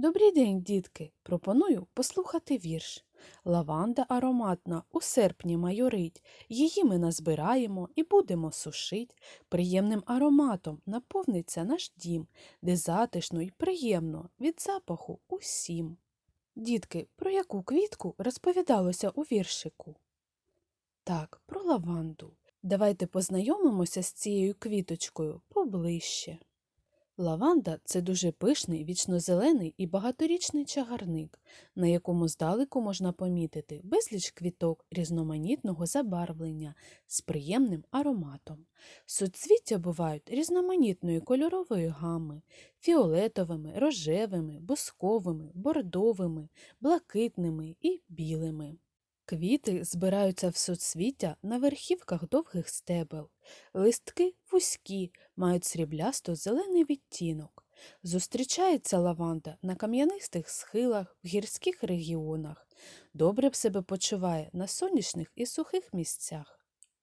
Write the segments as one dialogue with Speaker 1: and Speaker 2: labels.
Speaker 1: Добрий день, дітки! Пропоную послухати вірш. Лаванда ароматна у серпні майорить, її ми назбираємо і будемо сушить. Приємним ароматом наповниться наш дім, де затишно й приємно від запаху усім. Дітки, про яку квітку розповідалося у віршику? Так, про лаванду. Давайте познайомимося з цією квіточкою поближче. Лаванда це дуже пишний, вічнозелений і багаторічний чагарник, на якому здалеку можна помітити безліч квіток різноманітного забарвлення з приємним ароматом. Суцвіття бувають різноманітної кольорової гами фіолетовими, рожевими, бусковими, бордовими, блакитними і білими. Квіти збираються в суцвіття на верхівках довгих стебел. Листки вузькі, мають сріблясто зелений відтінок. Зустрічається лаванда на кам'янистих схилах в гірських регіонах. Добре б себе почуває на сонячних і сухих місцях.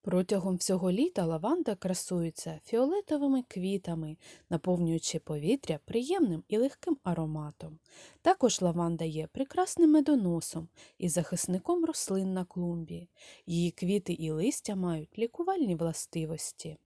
Speaker 1: Протягом всього літа лаванда красується фіолетовими квітами, наповнюючи повітря приємним і легким ароматом. Також лаванда є прекрасним медоносом і захисником рослин на клумбі. Її квіти і листя мають лікувальні властивості.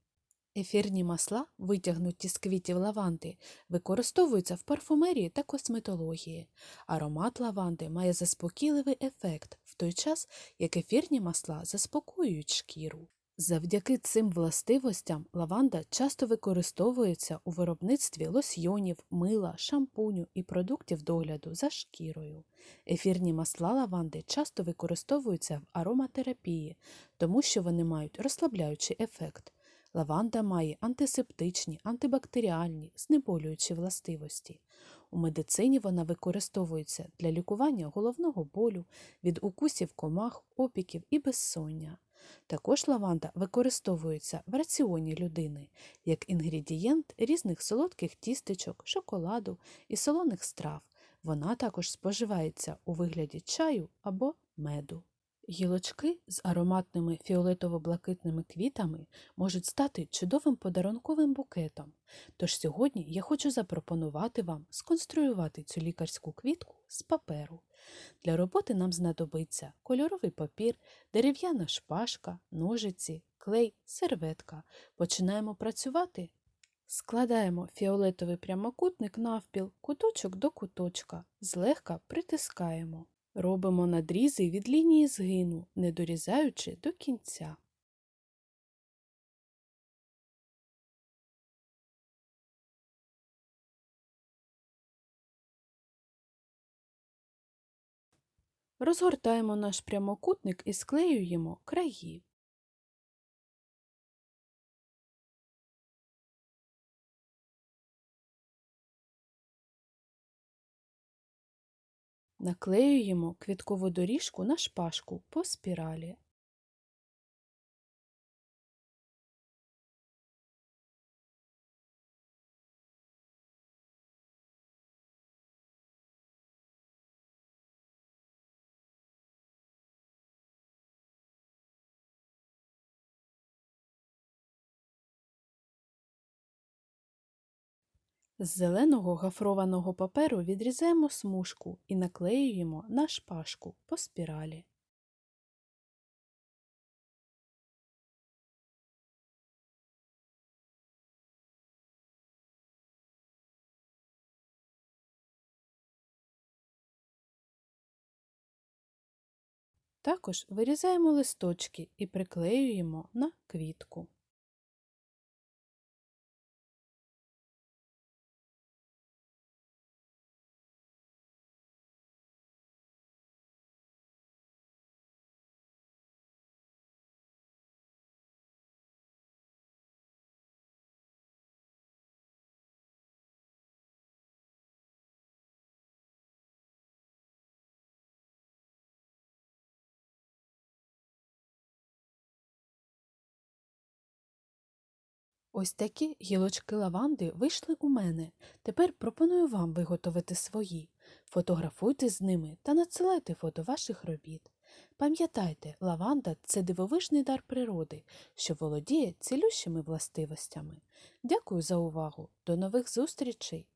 Speaker 1: Ефірні масла, витягнуті з квітів лаванди, використовуються в парфумерії та косметології. Аромат лаванди має заспокійливий ефект, в той час як ефірні масла заспокоюють шкіру. Завдяки цим властивостям лаванда часто використовується у виробництві лосьйонів, мила, шампуню і продуктів догляду за шкірою. Ефірні масла лаванди часто використовуються в ароматерапії, тому що вони мають розслабляючий ефект. Лаванда має антисептичні, антибактеріальні, знеболюючі властивості. У медицині вона використовується для лікування головного болю, від укусів комах, опіків і безсоння. Також лаванда використовується в раціоні людини як інгредієнт різних солодких тістечок, шоколаду і солоних страв. Вона також споживається у вигляді чаю або меду. Гілочки з ароматними фіолетово-блакитними квітами можуть стати чудовим подарунковим букетом. Тож сьогодні я хочу запропонувати вам сконструювати цю лікарську квітку з паперу. Для роботи нам знадобиться кольоровий папір, дерев'яна шпажка, ножиці, клей, серветка. Починаємо працювати. Складаємо фіолетовий прямокутник навпіл, куточок до куточка, злегка притискаємо. Робимо надрізи від лінії згину, не дорізаючи до кінця. Розгортаємо наш прямокутник і склеюємо краї. Наклеюємо квіткову доріжку на шпажку по спіралі. З зеленого гофрованого паперу відрізаємо смужку і наклеюємо на шпажку по спіралі. Також вирізаємо листочки і приклеюємо на квітку. Ось такі гілочки лаванди вийшли у мене. Тепер пропоную вам виготовити свої. Фотографуйте з ними та надсилайте фото ваших робіт. Пам'ятайте, лаванда це дивовижний дар природи, що володіє цілющими властивостями. Дякую за увагу. До нових зустрічей!